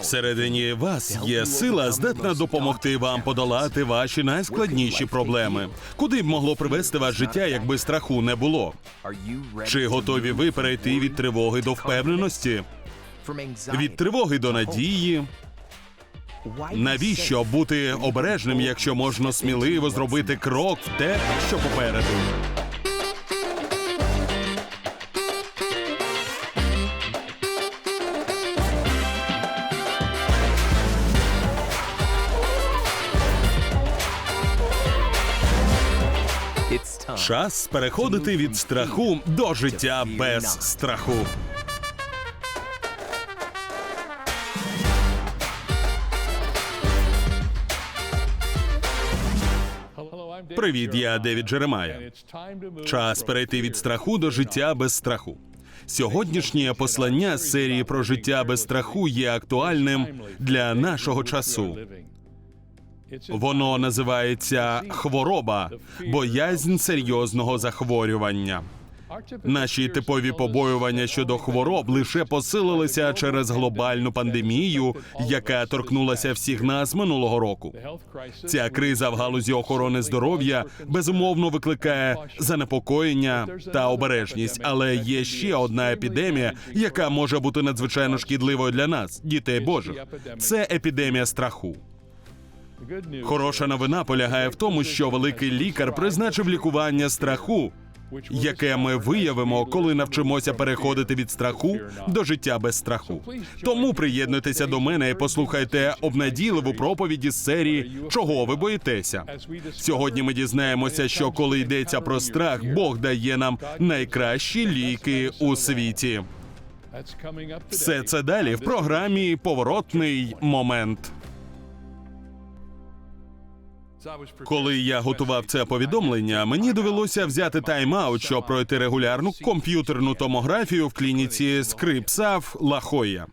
Всередині вас є сила, здатна допомогти вам подолати ваші найскладніші проблеми. Куди б могло привести вас життя, якби страху не було? Чи готові ви перейти від тривоги до впевненості? Від тривоги до надії? Навіщо бути обережним, якщо можна сміливо зробити крок в те, що попереду? Час переходити від страху до життя без страху. Привіт, я Девід Джеремая. Час перейти від страху до життя без страху. Сьогоднішнє послання з серії про життя без страху є актуальним для нашого часу. Воно називається хвороба, боязнь серйозного захворювання. Наші типові побоювання щодо хвороб лише посилилися через глобальну пандемію, яка торкнулася всіх нас минулого року. Ця криза в галузі охорони здоров'я безумовно викликає занепокоєння та обережність, але є ще одна епідемія, яка може бути надзвичайно шкідливою для нас, дітей Божих. Це епідемія страху. Хороша новина полягає в тому, що великий лікар призначив лікування страху, яке ми виявимо, коли навчимося переходити від страху до життя без страху. Тому приєднуйтеся до мене і послухайте обнадійливу проповіді з серії Чого ви боїтеся? Сьогодні ми дізнаємося, що коли йдеться про страх, Бог дає нам найкращі ліки у світі. Все це далі в програмі Поворотний момент. Коли я готував це повідомлення, мені довелося взяти тайм-аут, щоб пройти регулярну комп'ютерну томографію в клініці Скрипса в Лахоя.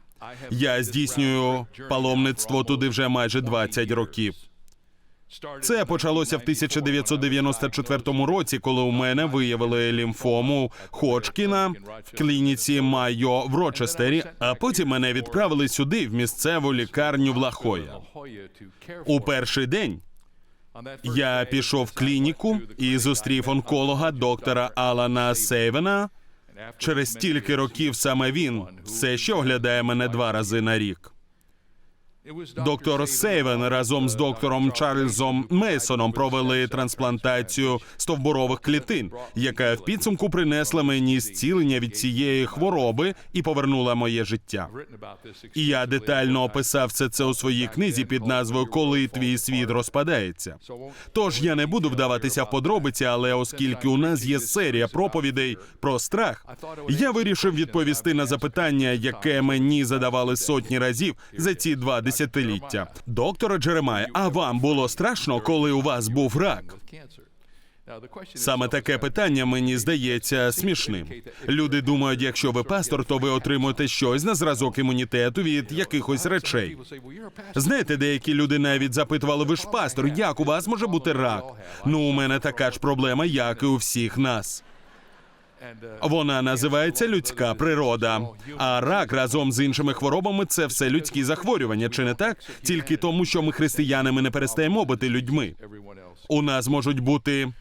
Я здійснюю паломництво туди вже майже 20 років. Це почалося в 1994 році, коли у мене виявили лімфому Ходжкіна в клініці Майо в Рочестері, а потім мене відправили сюди, в місцеву лікарню в Лахоя. У перший день я пішов в клініку і зустрів онколога доктора Алана Сейвена. Через стільки років саме він все ще оглядає мене два рази на рік. Доктор Сейвен разом з доктором Чарльзом Мейсоном провели трансплантацію стовбурових клітин, яка в підсумку принесла мені зцілення від цієї хвороби і повернула моє життя. І я детально описав все це у своїй книзі під назвою Коли твій світ розпадається. Тож я не буду вдаватися в подробиці, але оскільки у нас є серія проповідей про страх, я вирішив відповісти на запитання, яке мені задавали сотні разів за ці два десятиліття. Доктора Джеремай, а вам було страшно, коли у вас був рак? Саме таке питання мені здається смішним. Люди думають, якщо ви пастор, то ви отримуєте щось на зразок імунітету від якихось речей. Знаєте, деякі люди навіть запитували, ви ж пастор, як у вас може бути рак? Ну, у мене така ж проблема, як і у всіх нас. Вона називається людська природа. А рак разом з іншими хворобами це все людські захворювання, чи не так? Тільки тому, що ми християнами не перестаємо бути людьми. У нас можуть бути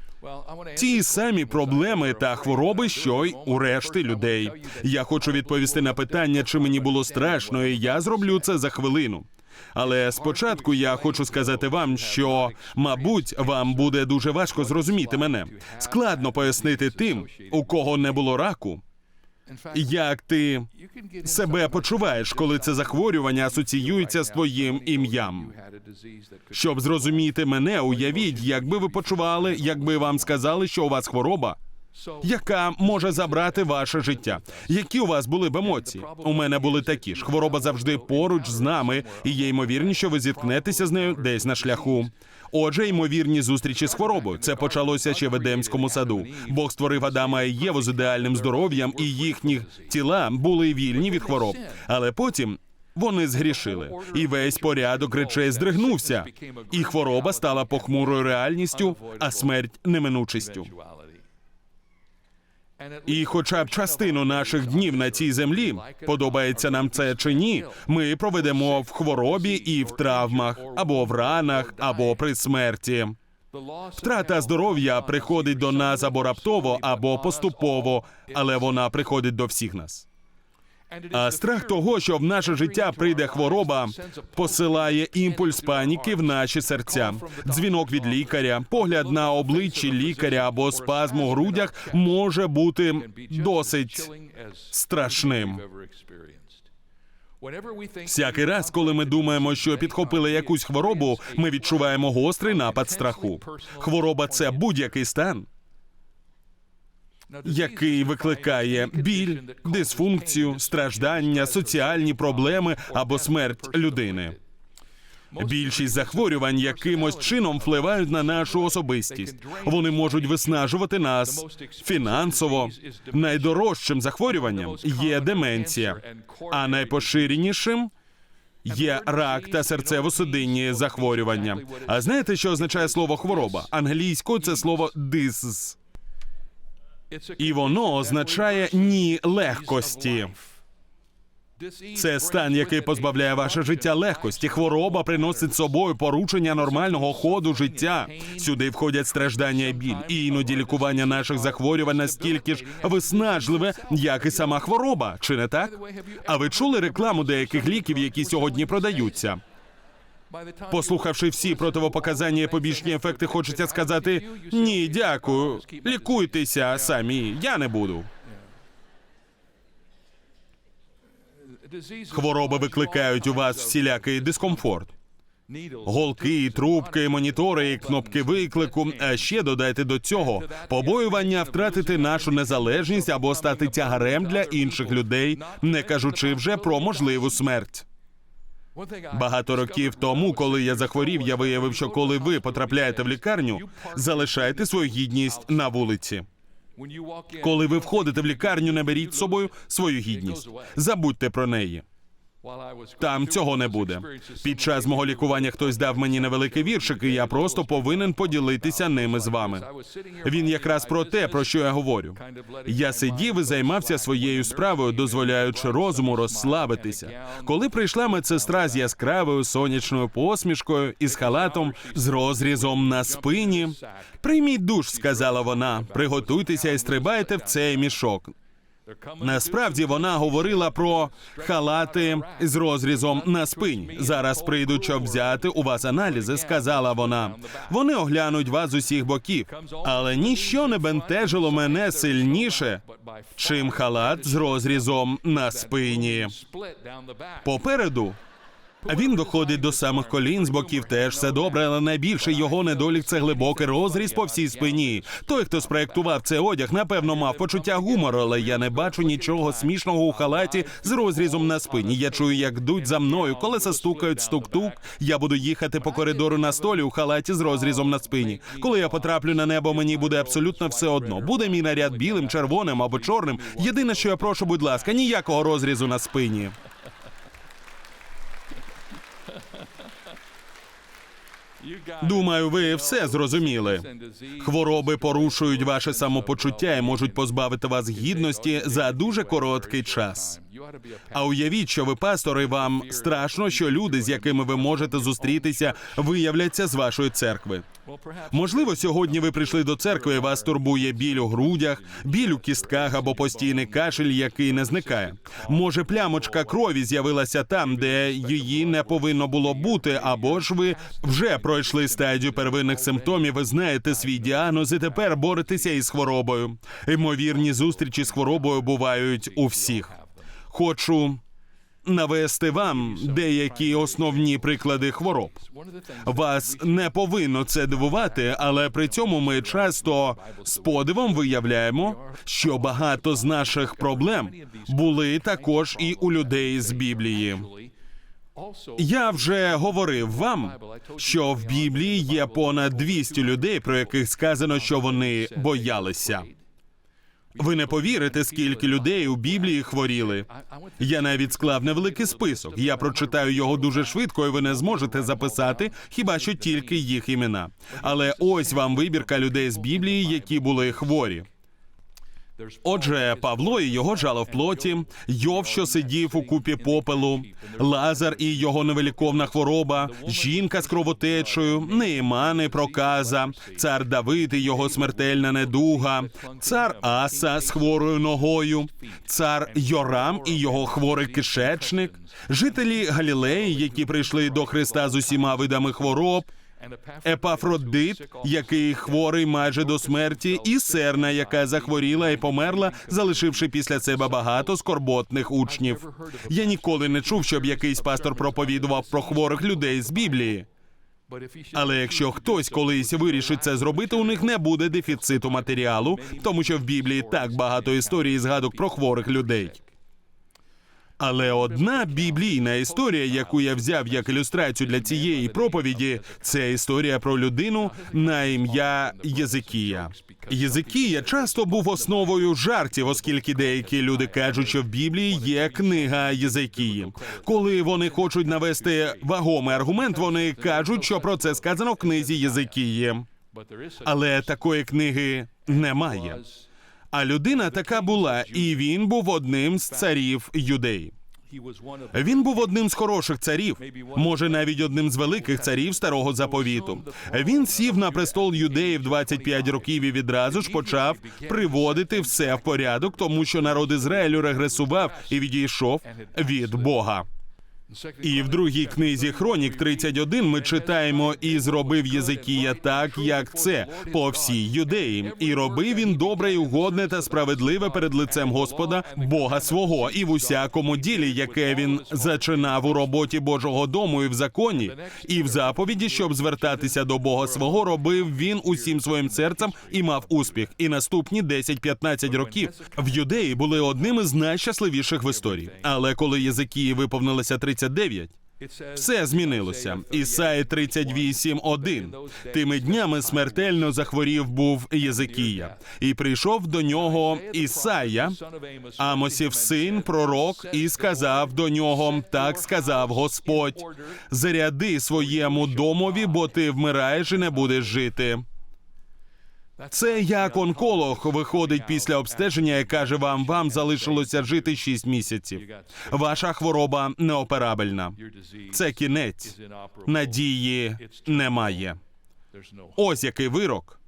ті самі проблеми та хвороби, що й у решти людей. Я хочу відповісти на питання, чи мені було страшно, і я зроблю це за хвилину. Але спочатку я хочу сказати вам, що, мабуть, вам буде дуже важко зрозуміти мене. Складно пояснити тим, у кого не було раку. Як ти себе почуваєш, коли це захворювання асоціюється з твоїм ім'ям? Щоб зрозуміти мене, уявіть, як би ви почували, якби вам сказали, що у вас хвороба, яка може забрати ваше життя. Які у вас були б емоції? У мене були такі ж. Хвороба завжди поруч з нами, і є ймовірність, що ви зіткнетеся з нею десь на шляху. Отже, ймовірні зустрічі з хворобою. Це почалося ще в Едемському саду. Бог створив Адама і Єву з ідеальним здоров'ям, і їхні тіла були вільні від хвороб. Але потім. Вони згрішили, і весь порядок речей здригнувся, і хвороба стала похмурою реальністю, а смерть неминучістю. І, хоча б частину наших днів на цій землі, подобається нам це чи ні, ми проведемо в хворобі і в травмах, або в ранах, або при смерті. Втрата здоров'я приходить до нас або раптово, або поступово, але вона приходить до всіх нас. А страх того, що в наше життя прийде хвороба, посилає імпульс паніки в наші серця. Дзвінок від лікаря, погляд на обличчі лікаря або спазм у грудях може бути досить страшним. Всякий раз, коли ми думаємо, що підхопили якусь хворобу, ми відчуваємо гострий напад страху. Хвороба це будь-який стан, який викликає біль, дисфункцію, страждання, соціальні проблеми або смерть людини. Більшість захворювань якимось чином впливають на нашу особистість. Вони можуть виснажувати нас фінансово. Найдорожчим захворюванням є деменція, а найпоширенішим є рак та серцево-судинні захворювання. А знаєте, що означає слово хвороба? Англійською це слово «disease». І воно означає ні легкості. Це стан, який позбавляє ваше життя легкості. Хвороба приносить з собою порушення нормального ходу життя. Сюди входять страждання і біль. І іноді лікування наших захворювань настільки ж виснажливе, як і сама хвороба. Чи не так? А ви чули рекламу деяких ліків, які сьогодні продаються? Послухавши всі противопоказання і побічні ефекти, хочеться сказати ні, дякую. Лікуйтеся самі. Я не буду. Хвороби викликають у вас всілякий дискомфорт. Голки, трубки, монітори, кнопки виклику. А ще додайте до цього побоювання втратити нашу незалежність або стати тягарем для інших людей, не кажучи вже про можливу смерть. Багато років тому, коли я захворів, я виявив, що коли ви потрапляєте в лікарню, залишайте свою гідність на вулиці. Коли ви входите в лікарню, не беріть з собою свою гідність. Забудьте про неї. Там цього не буде. Під час мого лікування хтось дав мені невеликий віршик, і я просто повинен поділитися ними з вами. Він якраз про те, про що я говорю. Я сидів і займався своєю справою, дозволяючи розуму розслабитися. Коли прийшла медсестра з яскравою сонячною посмішкою і з халатом з розрізом на спині. Прийміть душ, сказала вона. Приготуйтеся і стрибайте в цей мішок. Насправді вона говорила про халати з розрізом на спині. Зараз прийдуть, щоб взяти у вас аналізи, сказала вона. Вони оглянуть вас з усіх боків, але ніщо не бентежило мене сильніше, чим халат з розрізом на спині. Попереду. Він доходить до самих колін з боків теж все добре, але найбільше його недолік це глибокий розріз по всій спині. Той, хто спроектував цей одяг, напевно, мав почуття гумору, але я не бачу нічого смішного у халаті з розрізом на спині. Я чую, як дуть за мною, колеса стукають стук-тук. Я буду їхати по коридору на столі у халаті з розрізом на спині. Коли я потраплю на небо, мені буде абсолютно все одно. Буде мій наряд білим, червоним або чорним. Єдине, що я прошу, будь ласка, ніякого розрізу на спині. Думаю, ви все зрозуміли. Хвороби порушують ваше самопочуття і можуть позбавити вас гідності за дуже короткий час. А уявіть, що ви пастор, і вам страшно, що люди, з якими ви можете зустрітися, виявляться з вашої церкви. Можливо, сьогодні ви прийшли до церкви, і вас турбує біль у грудях, біль у кістках або постійний кашель, який не зникає. Може, плямочка крові з'явилася там, де її не повинно було бути, або ж ви вже пройшли стадію первинних симптомів, ви знаєте свій діагноз і тепер боретеся із хворобою. Ймовірні зустрічі з хворобою бувають у всіх. Хочу навести вам деякі основні приклади хвороб. Вас не повинно це дивувати, але при цьому ми часто з подивом виявляємо, що багато з наших проблем були також і у людей з Біблії. Я вже говорив вам, що в Біблії є понад 200 людей, про яких сказано, що вони боялися. Ви не повірите, скільки людей у Біблії хворіли. Я навіть склав невеликий список. Я прочитаю його дуже швидко, і ви не зможете записати хіба що тільки їх імена. Але ось вам вибірка людей з Біблії, які були хворі. Отже, Павло і його жало в плоті, Йов, що сидів у купі попелу, Лазар і його невиліковна хвороба, жінка з кровотечею, Неїмани, проказа, цар Давид і його смертельна недуга, цар Аса з хворою ногою, цар Йорам і його хворий кишечник, жителі Галілеї, які прийшли до Христа з усіма видами хвороб. Епафродит, який хворий майже до смерті, і Серна, яка захворіла і померла, залишивши після себе багато скорботних учнів. Я ніколи не чув, щоб якийсь пастор проповідував про хворих людей з Біблії. Але якщо хтось колись вирішить це зробити, у них не буде дефіциту матеріалу, тому що в Біблії так багато історій і згадок про хворих людей. Але одна біблійна історія, яку я взяв як ілюстрацію для цієї проповіді, це історія про людину на ім'я Єзикія. Єзикія часто був основою жартів, оскільки деякі люди кажуть, що в Біблії є книга Єзикії. Коли вони хочуть навести вагомий аргумент, вони кажуть, що про це сказано в книзі Єзикії. Але такої книги немає. А людина така була, і він був одним з царів юдей. Він був одним з хороших царів, може навіть одним з великих царів старого заповіту. Він сів на престол юдеїв 25 років і відразу ж почав приводити все в порядок, тому що народ Ізраїлю регресував і відійшов від Бога. І в другій книзі Хронік 31 ми читаємо і зробив Єзикія так, як це по всій юдеї, і робив він добре і угодне та справедливе перед лицем Господа Бога свого, і в усякому ділі, яке він зачинав у роботі Божого дому і в законі, і в заповіді, щоб звертатися до Бога свого, робив він усім своїм серцем і мав успіх. І наступні 10-15 років в юдеї були одним із найщасливіших в історії. Але коли Єзикії виповнилося 39, все змінилося. Ісаї 38.1. Тими днями смертельно захворів був Єзикія, і прийшов до нього Ісая, Амосів син, пророк, і сказав до нього: так сказав Господь: заряди своєму домові, бо ти вмираєш і не будеш жити. Це як онколог виходить після обстеження і каже вам, вам залишилося жити 6 місяців. Ваша хвороба неоперабельна. Це кінець. Надії немає. Ось який вирок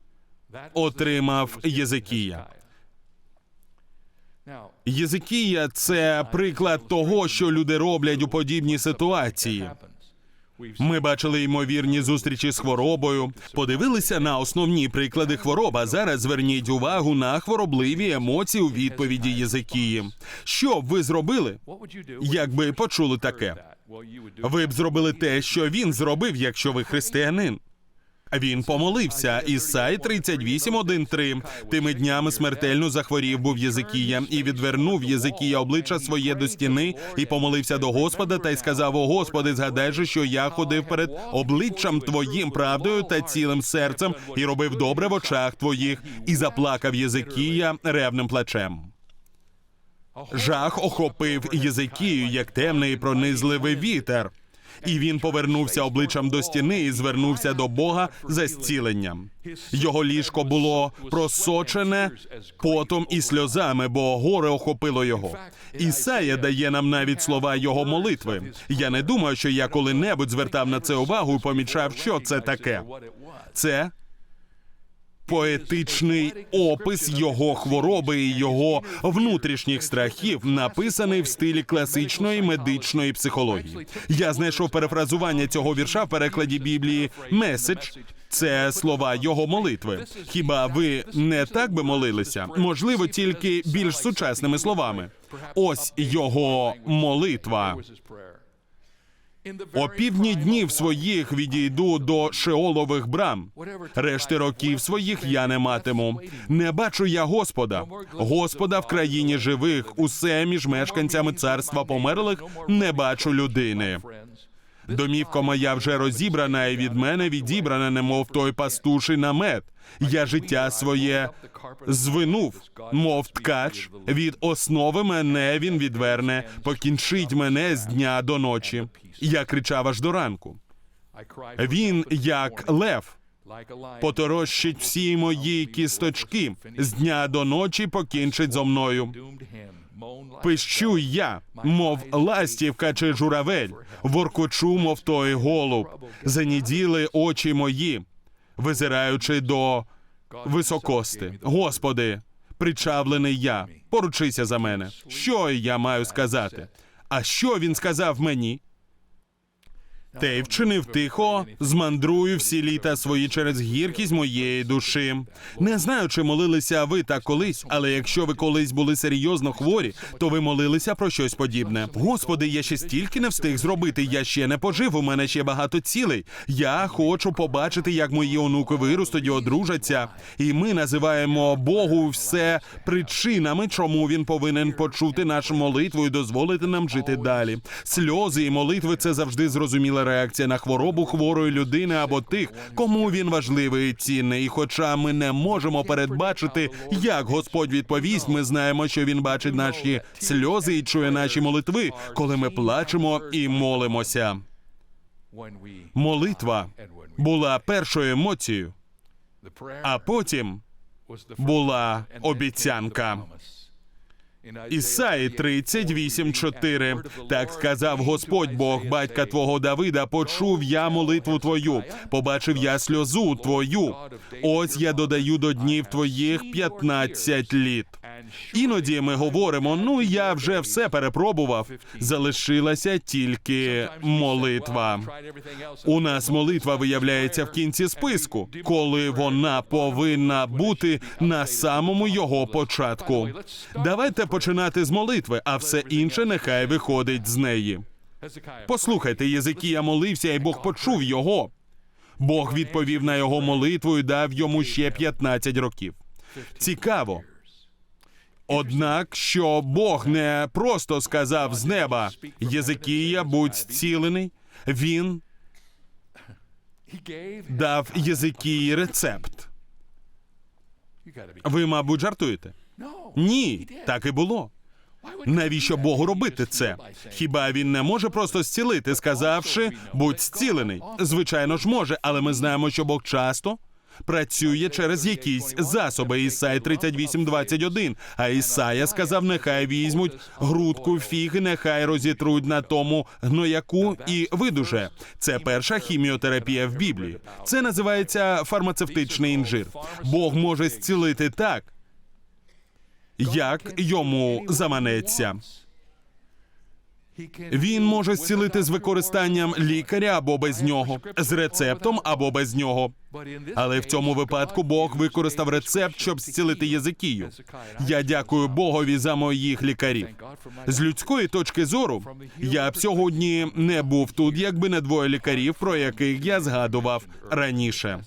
отримав Єзикія. Єзикія це приклад того, що люди роблять у подібній ситуації. Ми бачили ймовірні зустрічі з хворобою, подивилися на основні приклади хвороб. А Зараз зверніть увагу на хворобливі емоції у відповіді Єзикії. Що б ви зробили, якби почули таке? Ви б зробили те, що він зробив, якщо ви християнин. Він помолився. Ісай 38.1.3. Тими днями смертельно захворів був Єзикія, і відвернув Єзикія обличчя своє до стіни, і помолився до Господа, та й сказав: О Господи, згадай що я ходив перед обличчям Твоїм правдою та цілим серцем, і робив добре в очах Твоїх, і заплакав Єзикія ревним плачем. Жах охопив Єзикію, як темний пронизливий вітер. І він повернувся обличчям до стіни і звернувся до Бога за зціленням. Його ліжко було просочене потом і сльозами, бо горе охопило його. Ісая дає нам навіть слова його молитви. Я не думаю, що я коли-небудь звертав на це увагу і помічав, що це таке. Це поетичний опис його хвороби і його внутрішніх страхів, написаний в стилі класичної медичної психології. Я знайшов перефразування цього вірша в перекладі Біблії «Меседж». Це слова його молитви. Хіба ви не так би молилися? Можливо, тільки більш сучасними словами. Ось його молитва. О півдні днів своїх відійду до шеолових брам. Решти років своїх я не матиму. Не бачу я Господа. Господа в країні живих, усе між мешканцями царства померлих не бачу людини. Домівка моя вже розібрана, і від мене відібрана, немов той пастуший намет. Я життя своє звинув, мов ткач. Від основи мене він відверне, покінчить мене з дня до ночі. Я кричав аж до ранку. Він як лев. поторощить всі мої кісточки, з дня до ночі покінчить зо мною. Пищу я, мов ластівка чи журавель, воркочу, мов той голуб, заніділи очі мої, визираючи до високости. Господи, причавлений я, поручися за мене. Що я маю сказати? А що він сказав мені? Те й вчинив тихо, змандрую всі літа свої через гіркість моєї душі. Не знаю, чи молилися ви так колись, але якщо ви колись були серйозно хворі, то ви молилися про щось подібне. Господи, я ще стільки не встиг зробити. Я ще не пожив. У мене ще багато цілей. Я хочу побачити, як мої онуки виростуть і одружаться. І ми називаємо Богу все причинами, чому він повинен почути нашу молитву і дозволити нам жити далі. Сльози і молитви це завжди реакція на хворобу хворої людини або тих, кому він важливий і цінний. І хоча ми не можемо передбачити, як Господь відповість, ми знаємо, що він бачить наші сльози і чує наші молитви, коли ми плачемо і молимося. Молитва була першою емоцією, а потім була обіцянка. Ісаї 38.4. Так сказав Господь Бог, батька твого Давида, почув я молитву твою, побачив я сльозу твою. Ось я додаю до днів твоїх 15 літ. Іноді ми говоримо: ну я вже все перепробував. Залишилася тільки молитва. У нас молитва виявляється в кінці списку, коли вона повинна бути на самому його початку. Давайте починати з молитви, а все інше нехай виходить з неї. Послухайте, Єзикія молився, і Бог почув його. Бог відповів на його молитву і дав йому ще 15 років. Цікаво. Однак, що Бог не просто сказав з неба Єзикія, будь зцілений, він дав Єзикії рецепт. Ви, мабуть, жартуєте? Ні, так і було. Навіщо Богу робити це? Хіба він не може просто зцілити, сказавши будь зцілений? Звичайно ж може, але ми знаємо, що Бог часто працює через якісь засоби. Ісай 38.21. А Ісая сказав: нехай візьмуть грудку фіги, нехай розітруть на тому гнояку і видуже. Це перша хіміотерапія в Біблії. Це називається фармацевтичний інжир. Бог може зцілити так як йому заманеться. Він може зцілити з використанням лікаря або без нього, з рецептом або без нього. Але в цьому випадку Бог використав рецепт, щоб зцілити Єзикію. Я дякую Богові за моїх лікарів. З людської точки зору я б сьогодні не був тут, якби не двоє лікарів, про яких я згадував раніше.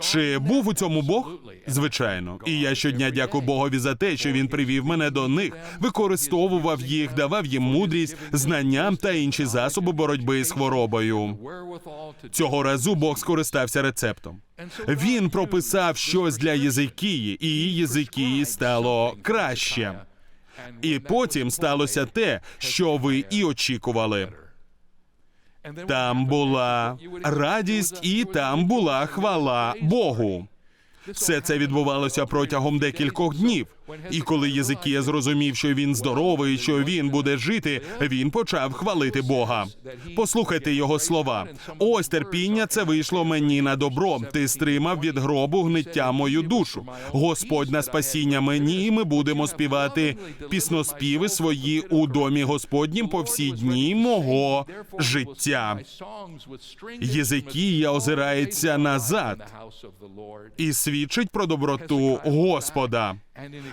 Чи був у цьому Бог? Звичайно, і я щодня дякую Богові за те, що він привів мене до них, використовував їх, давав їм мудрість, знанням та інші засоби боротьби з хворобою. Цього разу Бог скористався рецептом. Він прописав щось для Єзикії, і Єзикії стало краще. І потім сталося те, що ви і очікували. Там була радість, і там була хвала Богу. Все це відбувалося протягом декількох днів. І коли Єзикія зрозумів, що він здоровий, що він буде жити, він почав хвалити Бога. Послухайте його слова. Ось терпіння це вийшло мені на добро. Ти стримав від гробу гниття мою душу. Господь на спасіння мені, і ми будемо співати пісноспіви свої у домі Господнім по всі дні мого життя. Єзикія озирається назад і свідчить про доброту Господа.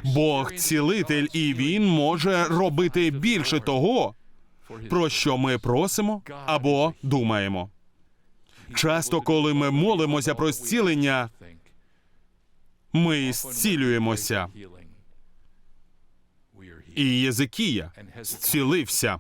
Бог цілитель, і він може робити більше того, про що ми просимо або думаємо. Часто, коли ми молимося про зцілення, ми зцілюємося. І Єзикія зцілився.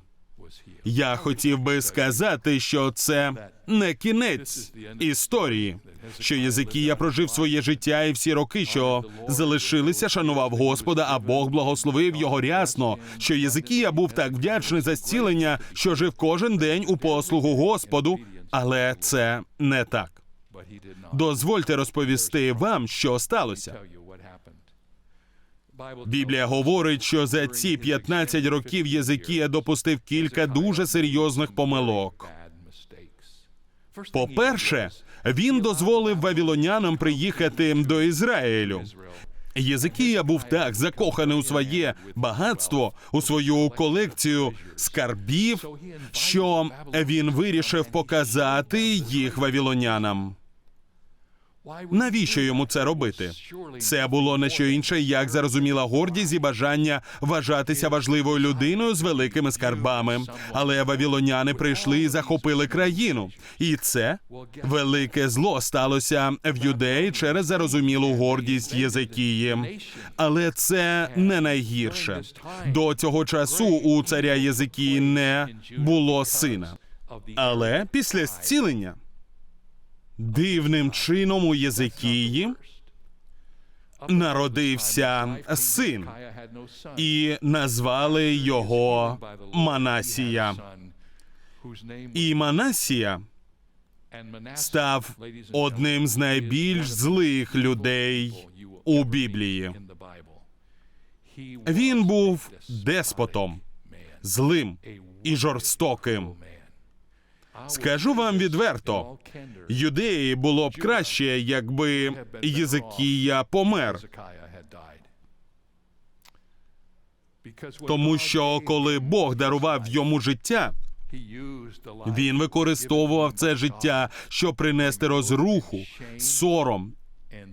Я хотів би сказати, що це не кінець історії. Що Єзикія прожив своє життя і всі роки, що залишилися, шанував Господа, а Бог благословив його рясно. Що Єзикія був так вдячний за зцілення, що жив кожен день у послугу Господу, але це не так. Дозвольте розповісти вам, що сталося. Біблія говорить, що за ці 15 років Єзикія допустив кілька дуже серйозних помилок. По-перше, він дозволив вавілонянам приїхати до Ізраїлю. Єзикія був так закоханий у своє багатство, у свою колекцію скарбів, що він вирішив показати їх вавілонянам. Навіщо йому це робити? Це було не що інше, як зарозуміла гордість і бажання вважатися важливою людиною з великими скарбами. Але вавілоняни прийшли і захопили країну, і це велике зло сталося в юдеї через зарозумілу гордість Єзекії. Але це не найгірше. До цього часу у царя Єзекії не було сина. Але після зцілення дивним чином у Єзекії народився син, і назвали його Манасія. І Манасія став одним з найбільш злих людей у Біблії. Він був деспотом, злим і жорстоким. Скажу вам відверто, юдеї було б краще, якби Єзекія помер. Тому що коли Бог дарував йому життя, він використовував це життя, щоб принести розруху, сором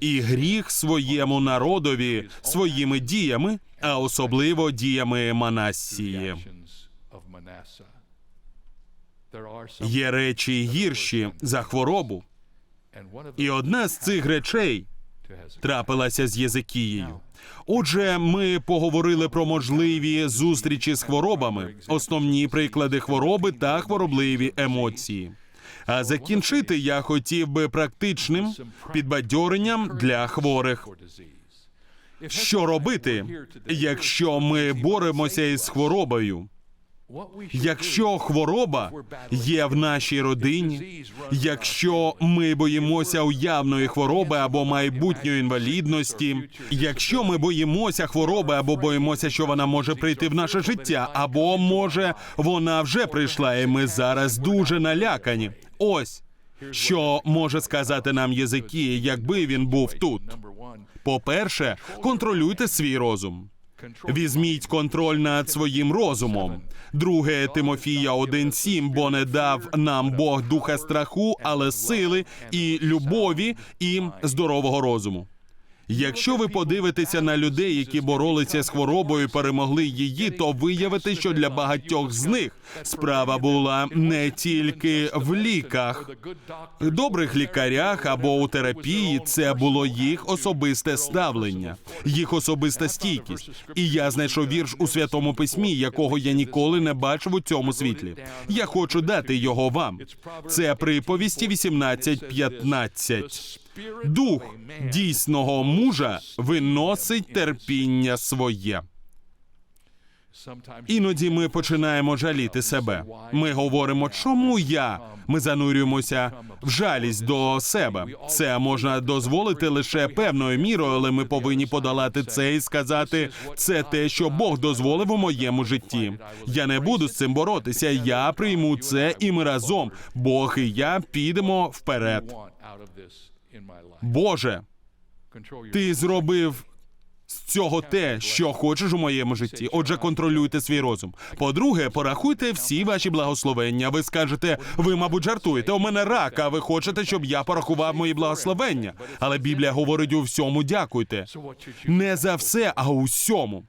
і гріх своєму народові своїми діями, а особливо діями Манасії. Є речі гірші за хворобу, і одна з цих речей трапилася з Єзекією. Отже, ми поговорили про можливі зустрічі з хворобами, основні приклади хвороби та хворобливі емоції. А закінчити я хотів би практичним підбадьоренням для хворих. Що робити, якщо ми боремося із хворобою? Якщо хвороба є в нашій родині, якщо ми боїмося уявної хвороби або майбутньої інвалідності, якщо ми боїмося хвороби або боїмося, що вона може прийти в наше життя, або може вона вже прийшла, і ми зараз дуже налякані. Ось що може сказати нам Єзикія, якби він був тут. По-перше, контролюйте свій розум. Візьміть контроль над своїм розумом. Друге Тимофія 1.7, бо не дав нам Бог духа страху, але сили і любові і здорового розуму. Якщо ви подивитеся на людей, які боролися з хворобою, перемогли її, то виявите, що для багатьох з них справа була не тільки в ліках, добрих лікарях або у терапії. Це було їх особисте ставлення, їх особиста стійкість. І я знайшов вірш у святому письмі, якого я ніколи не бачив у цьому світлі. Я хочу дати його вам. Це приповісті 18.15. Дух дійсного мужа виносить терпіння своє. Іноді ми починаємо жаліти себе. Ми говоримо, чому я? Ми занурюємося в жалість до себе. Це можна дозволити лише певною мірою, але ми повинні подолати це і сказати, це те, що Бог дозволив у моєму житті. Я не буду з цим боротися. Я прийму це, і ми разом, Бог і я підемо вперед. Боже, ти зробив з цього те, що хочеш у моєму житті. Отже, контролюйте свій розум. По-друге, порахуйте всі ваші благословення. Ви скажете, ви, мабуть, жартуєте. У мене рак, а ви хочете, щоб я порахував мої благословення. Але Біблія говорить у всьому дякуйте. Не за все, а у всьому.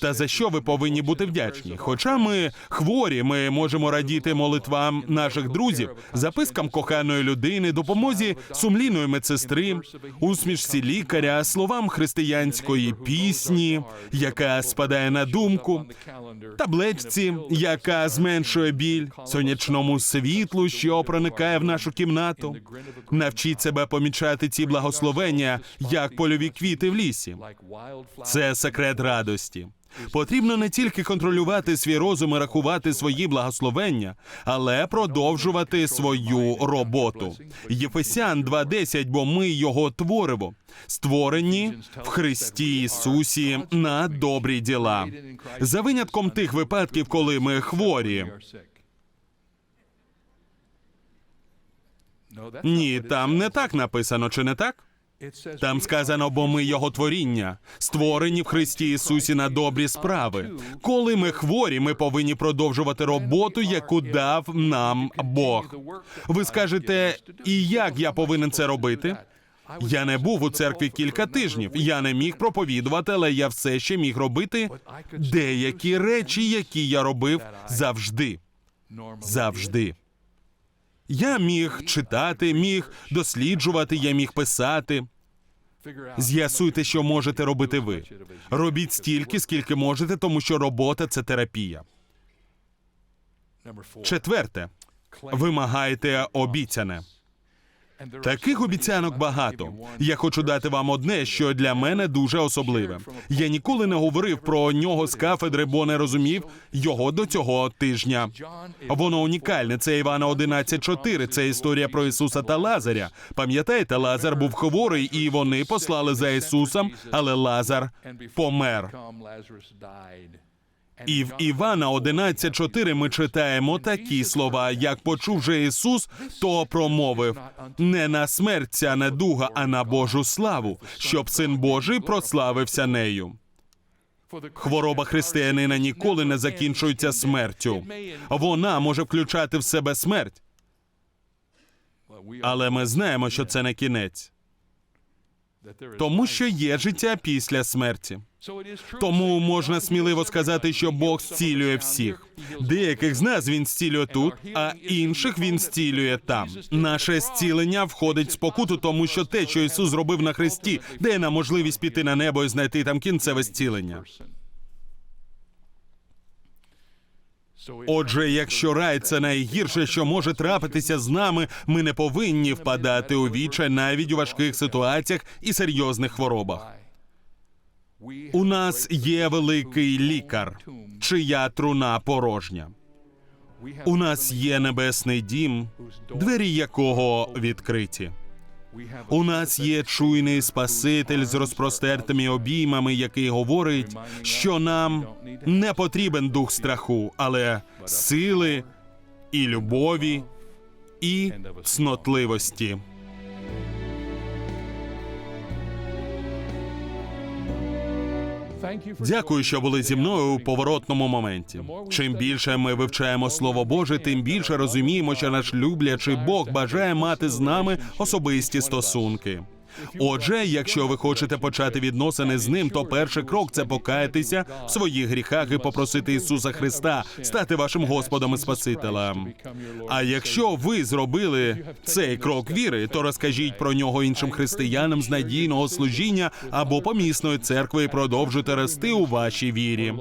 Та за що ви повинні бути вдячні? Хоча ми хворі, ми можемо радіти молитвам наших друзів, запискам коханої людини, допомозі сумлінної медсестри, усмішці лікаря, словам християнської пісні, яка спадає на думку, табличці, яка зменшує біль, сонячному світлу, що проникає в нашу кімнату. Навчіть себе помічати ці благословення, як польові квіти в лісі. Це секрет радості. Потрібно не тільки контролювати свій розум і рахувати свої благословення, але продовжувати свою роботу. Єфесян 2.10, бо ми його творимо, створені в Христі Ісусі на добрі діла. За винятком тих випадків, коли ми хворі. Ні, там не так написано, чи не так? Там сказано, бо ми його творіння, створені в Христі Ісусі на добрі справи. Коли ми хворі, ми повинні продовжувати роботу, яку дав нам Бог. Ви скажете, і як я повинен це робити? Я не був у церкві кілька тижнів. Я не міг проповідувати, але я все ще міг робити деякі речі, які я робив завжди. Завжди. Я міг читати, міг досліджувати, я міг писати. З'ясуйте, що можете робити ви. Робіть стільки, скільки можете, тому що робота це терапія. Четверте, вимагайте обіцяне. Таких обіцянок багато. Я хочу дати вам одне, що для мене дуже особливе. Я ніколи не говорив про нього з кафедри, бо не розумів його до цього тижня. Воно унікальне. Це Івана 11.4. Це історія про Ісуса та Лазаря. Пам'ятаєте, Лазар був хворий, і вони послали за Ісусом, але Лазар помер. І в Івана 11.4 ми читаємо такі слова: як почув же Ісус, то промовив не на смерть ця недуга, а на Божу славу, щоб син Божий прославився нею. Хвороба християнина ніколи не закінчується смертю. Вона може включати в себе смерть, але ми знаємо, що це не кінець, тому що є життя після смерті. Тому можна сміливо сказати, що Бог зцілює всіх. Деяких з нас він зцілює тут, а інших він зцілює там. Наше зцілення входить в спокуту, тому що те, що Ісус зробив на Христі, дає нам можливість піти на небо і знайти там кінцеве зцілення. Отже, якщо рай це найгірше, що може трапитися з нами, ми не повинні впадати у вічай навіть у важких ситуаціях і серйозних хворобах. У нас є великий лікар, чия труна порожня. У нас є небесний дім, двері якого відкриті. У нас є чуйний Спаситель з розпростертими обіймами, який говорить, що нам не потрібен дух страху, але сили і любові і цнотливості. Дякую, що були зі мною у поворотному моменті. Чим більше ми вивчаємо Слово Боже, тим більше розуміємо, що наш люблячий Бог бажає мати з нами особисті стосунки. Отже, якщо ви хочете почати відносини з ним, то перший крок це покаятися в своїх гріхах і попросити Ісуса Христа стати вашим Господом і Спасителем. А якщо ви зробили цей крок віри, то розкажіть про нього іншим християнам з надійного служіння або помісної церкви і продовжуйте рости у вашій вірі.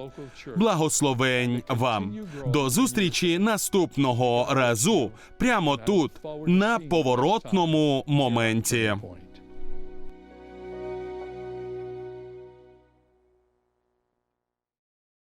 Благословень вам до зустрічі наступного разу, прямо тут, на поворотному моменті.